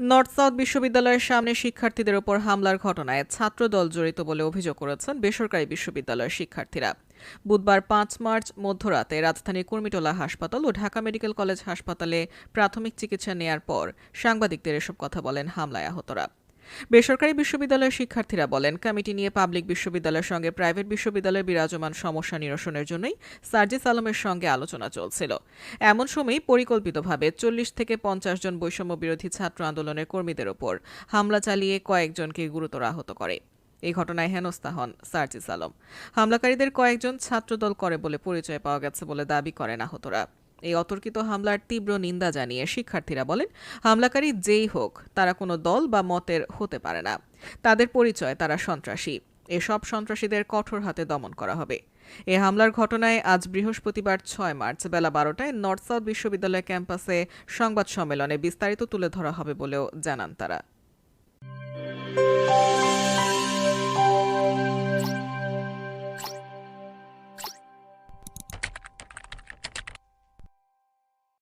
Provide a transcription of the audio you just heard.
North south বিশ্ববিদ্যালয়ের সামনে শিক্ষার্থীদের ওপর হামলার ঘটনায় ছাত্রদল জড়িত বলে অভিযোগ করেছেন বেসরকারি বিশ্ববিদ্যালয়ের শিক্ষার্থীরা। বুধবার পাঁচ মার্চ মধ্যরাতে রাজধানীর কুর্মিটোলা হাসপাতাল ও ঢাকা মেডিকেল কলেজ হাসপাতালে প্রাথমিক চিকিৎসা নেয়ার পর সাংবাদিকদের এসব কথা বলেন হামলায় আহতরা। বেসরকারি বিশ্ববিদ্যালয়ের শিক্ষার্থীরা বলেন, কমিটি নিয়ে পাবলিক বিশ্ববিদ্যালয়ের সঙ্গে প্রাইভেট বিশ্ববিদ্যালয়ের বিরাজমান সমস্যা নিরসনের জন্যই সার্জিস আলমের সঙ্গে আলোচনা চলছিল। এমন সময় পরিকল্পিতভাবে চল্লিশ থেকে পঞ্চাশ জন বৈষম্য বিরোধী ছাত্র আন্দোলনের কর্মীদের ওপর হামলা চালিয়ে কয়েকজনকে গুরুতর আহত করে। এই ঘটনায় হেনস্থা হন সার্জিস আলম। হামলাকারীদের কয়েকজন ছাত্রদল করে বলে পরিচয় পাওয়া গেছে বলে দাবি করেন আহতরা। এই অতর্কিত হামলার তীব্র নিন্দা জানিয়ে শিক্ষার্থীরা বলেন, হামলাকারী যেই হোক, তারা কোনো দল বা মতের হতে পারে না। তাদের পরিচয়, তারা সন্ত্রাসী। এসব সন্ত্রাসীদের কঠোর হাতে দমন করা হবে। এ হামলার ঘটনায় আজ বৃহস্পতিবার ছয় মার্চ বেলা বারোটায় নর্থ সাউথ বিশ্ববিদ্যালয় ক্যাম্পাসে সংবাদ সম্মেলনে বিস্তারিত তুলে ধরা হবে বলেও জানান তারা।